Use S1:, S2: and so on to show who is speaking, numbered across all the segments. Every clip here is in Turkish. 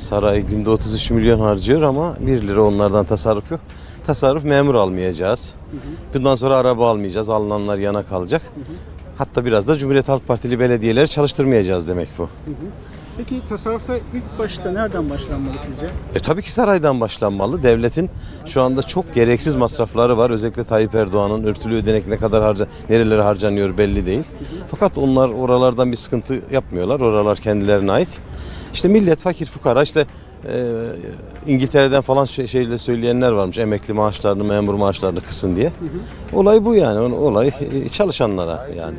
S1: Saray günde 33 milyon harcıyor ama 1 lira onlardan tasarruf yok. Tasarruf memur almayacağız. Bundan sonra araba almayacağız. Alınanlar yana kalacak. Hatta biraz da Cumhuriyet Halk Partili belediyeleri çalıştırmayacağız demek bu.
S2: Peki tasarrufta ilk başta nereden başlanmalı sizce?
S1: E tabii ki saraydan başlanmalı. Devletin şu anda çok gereksiz masrafları var. Özellikle Tayyip Erdoğan'ın örtülü ödenek ne kadar harca nerelere harcanıyor belli değil. Fakat onlar oralardan bir sıkıntı yapmıyorlar. Oralar kendilerine ait. İşte millet fakir fukara işte e, İngiltere'den falan şey, şeyle söyleyenler varmış. Emekli maaşlarını, memur maaşlarını kısın diye. Olay bu yani. Olay e, çalışanlara yani.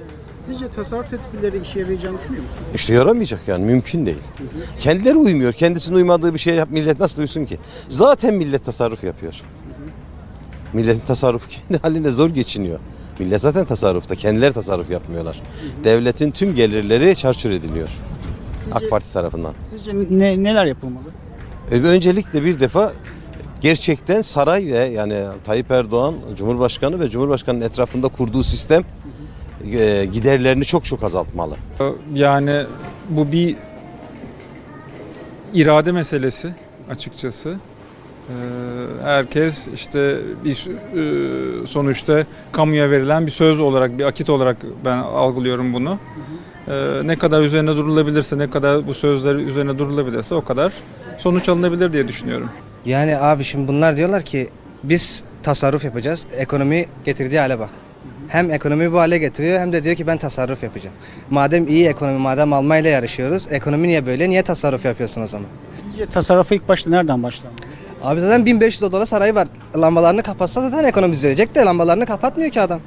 S2: Sizce tasarruf tedbirleri işe yarayacağını düşünüyor musunuz?
S1: İşte yaramayacak yani mümkün değil. Kendileri uymuyor. Kendisinin uymadığı bir şey yap millet nasıl duysun ki? Zaten millet tasarruf yapıyor. Milletin tasarrufu kendi halinde zor geçiniyor. Millet zaten tasarrufta. Kendileri tasarruf yapmıyorlar. Devletin tüm gelirleri çarçur ediliyor. AK Parti tarafından.
S2: Sizce ne, neler yapılmalı?
S1: E, Öncelikle bir defa gerçekten saray ve yani Tayyip Erdoğan Cumhurbaşkanı ve Cumhurbaşkanı'nın etrafında kurduğu sistem e, giderlerini çok çok azaltmalı.
S3: Yani bu bir irade meselesi açıkçası. Ee, Herkes işte bir e, sonuçta kamuya verilen bir söz olarak, bir akit olarak ben algılıyorum bunu. Ee, Ne kadar üzerine durulabilirse, ne kadar bu sözler üzerine durulabilirse o kadar sonuç alınabilir diye düşünüyorum.
S4: Yani abi şimdi bunlar diyorlar ki biz tasarruf yapacağız. Ekonomi getirdiği hale bak. Hem ekonomi bu hale getiriyor hem de diyor ki ben tasarruf yapacağım. Madem iyi ekonomi, madem almayla yarışıyoruz. Ekonomi niye böyle? Niye tasarruf yapıyorsun o zaman?
S2: Tasarrufa ilk başta nereden başlanmalı?
S4: Abi zaten 1500 dolar sarayı var. Lambalarını kapatsa zaten ekonomi düzelecek de lambalarını kapatmıyor ki adam.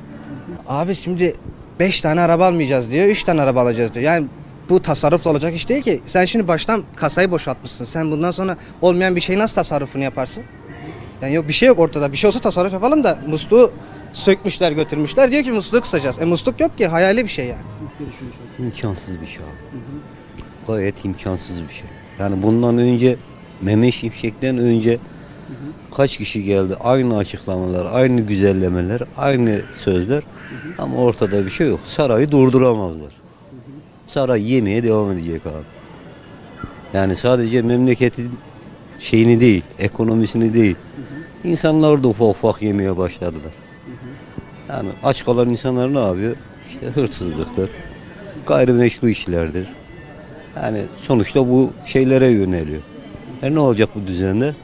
S4: Abi şimdi 5 tane araba almayacağız diyor, 3 tane araba alacağız diyor. Yani bu tasarrufla olacak iş değil ki. Sen şimdi baştan kasayı boşaltmışsın. Sen bundan sonra olmayan bir şey nasıl tasarrufunu yaparsın? Yani yok bir şey yok ortada. Bir şey olsa tasarruf yapalım da musluğu sökmüşler götürmüşler. Diyor ki musluğu kısacağız. E musluk yok ki hayali bir şey yani.
S5: İmkansız bir şey abi. Gayet imkansız bir şey. Yani bundan önce Mehmet Şimşek'ten önce kaç kişi geldi? Aynı açıklamalar, aynı güzellemeler, aynı sözler. Ama ortada bir şey yok. Sarayı durduramazlar. Saray yemeye devam edecek abi. Yani sadece memleketin şeyini değil, ekonomisini değil. İnsanlar da ufak ufak yemeye başladılar. Yani aç kalan insanlar ne yapıyor? İşte hırsızlıktır, gayrimeşru işlerdir. Yani sonuçta bu şeylere yöneliyor. E ne olacak bu düzende?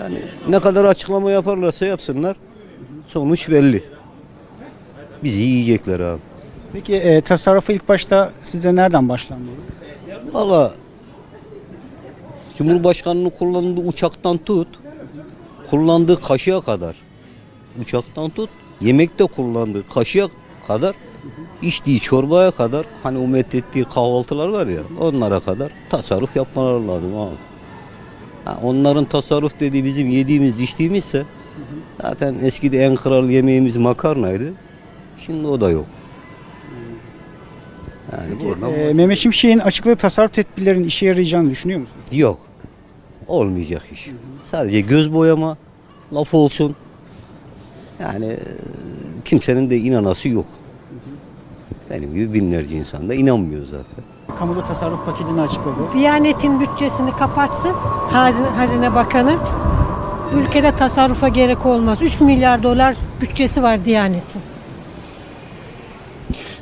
S5: Yani ne kadar açıklama yaparlarsa yapsınlar sonuç belli. Bizi yiyecekler abi.
S2: Peki e, tasarrufa ilk başta size nereden başlanmalı?
S5: Valla Cumhurbaşkanının kullandığı uçaktan tut, kullandığı kaşığa kadar, uçaktan tut, yemekte kullandığı kaşığa kadar, içtiği çorbaya kadar, hani o methettiği kahvaltılar var ya, onlara kadar tasarruf yapmaları lazım abi. Ha, onların tasarruf dediği bizim yediğimiz, içtiğimizse, zaten eskide en kral yemeğimiz makarnaydı, şimdi o da yok. Yani buradan
S2: E, Mehmet Şimşek'in açıkladığı tasarruf tedbirlerinin işe yarayacağını düşünüyor musunuz?
S5: Yok. Olmayacak iş. Sadece göz boyama, laf olsun. Yani e, kimsenin de inanası yok. Benim gibi binlerce insan da inanmıyor zaten.
S2: Kamuda tasarruf paketini açıkladı.
S6: Diyanetin bütçesini kapatsın Hazine, Hazine Bakanı. Ülkede tasarrufa gerek olmaz. 3 milyar dolar bütçesi var Diyanet'in.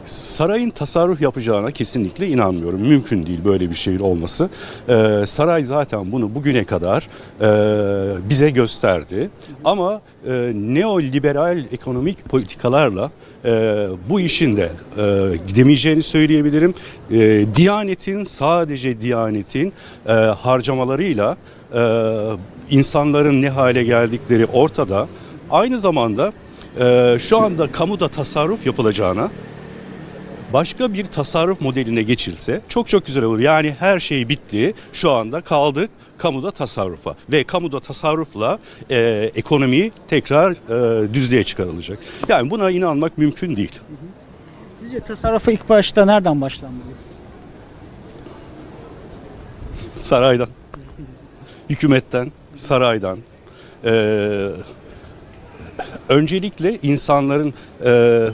S7: Sarayın tasarruf yapacağına kesinlikle inanmıyorum. Mümkün değil böyle bir şeyin olması. Ee, saray zaten bunu bugüne kadar e, bize gösterdi. Ama e, neoliberal ekonomik politikalarla e, bu işin de e, gidemeyeceğini söyleyebilirim. E, Diyanetin sadece Diyanetin e, harcamalarıyla e, insanların ne hale geldikleri ortada. Aynı zamanda e, şu anda kamuda tasarruf yapılacağına başka bir tasarruf modeline geçilse çok çok güzel olur. Yani her şey bitti. Şu anda kaldık kamuda tasarrufa ve kamuda tasarrufla e, ekonomi tekrar e, düzlüğe çıkarılacak. Yani buna inanmak mümkün değil.
S2: Sizce tasarrufa ilk başta nereden başlanmalı?
S7: Saraydan, hükümetten, saraydan. e, öncelikle insanların, e,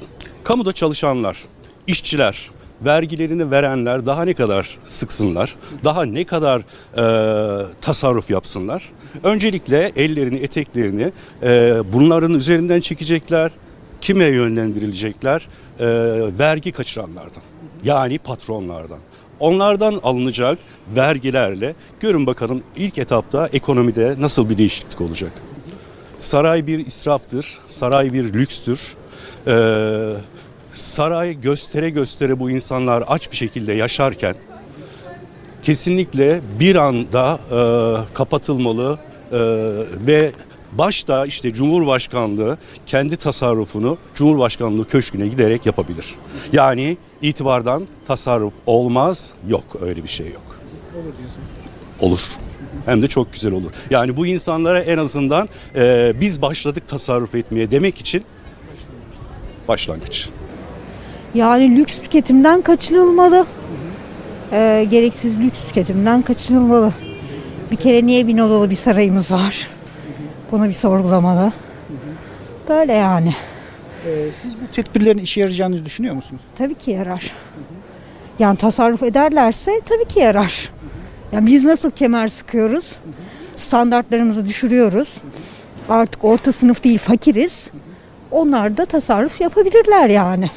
S7: kamuda çalışanlar, işçiler vergilerini verenler daha ne kadar sıksınlar, daha ne kadar e, tasarruf yapsınlar. Öncelikle ellerini, eteklerini e, bunların üzerinden çekecekler. Kime yönlendirilecekler? E, vergi kaçıranlardan. Yani patronlardan. Onlardan alınacak vergilerle görün bakalım ilk etapta ekonomide nasıl bir değişiklik olacak. Saray bir israftır, saray bir lükstür. Ee, saray göstere göstere bu insanlar aç bir şekilde yaşarken kesinlikle bir anda e, kapatılmalı e, ve başta işte Cumhurbaşkanlığı kendi tasarrufunu Cumhurbaşkanlığı köşküne giderek yapabilir. Yani itibardan tasarruf olmaz, yok öyle bir şey yok. Olur. Hem de çok güzel olur. Yani bu insanlara en azından e, biz başladık tasarruf etmeye demek için başlangıç.
S8: Yani lüks tüketimden kaçınılmalı. Ee, gereksiz lüks tüketimden kaçınılmalı. Bir kere niye bin odalı bir sarayımız var? Bunu bir sorgulamalı. Böyle yani.
S2: Ee, siz bu tedbirlerin işe yarayacağını düşünüyor musunuz?
S8: Tabii ki yarar. Yani tasarruf ederlerse tabii ki yarar. Yani biz nasıl kemer sıkıyoruz? Standartlarımızı düşürüyoruz. Artık orta sınıf değil fakiriz. Onlar da tasarruf yapabilirler yani.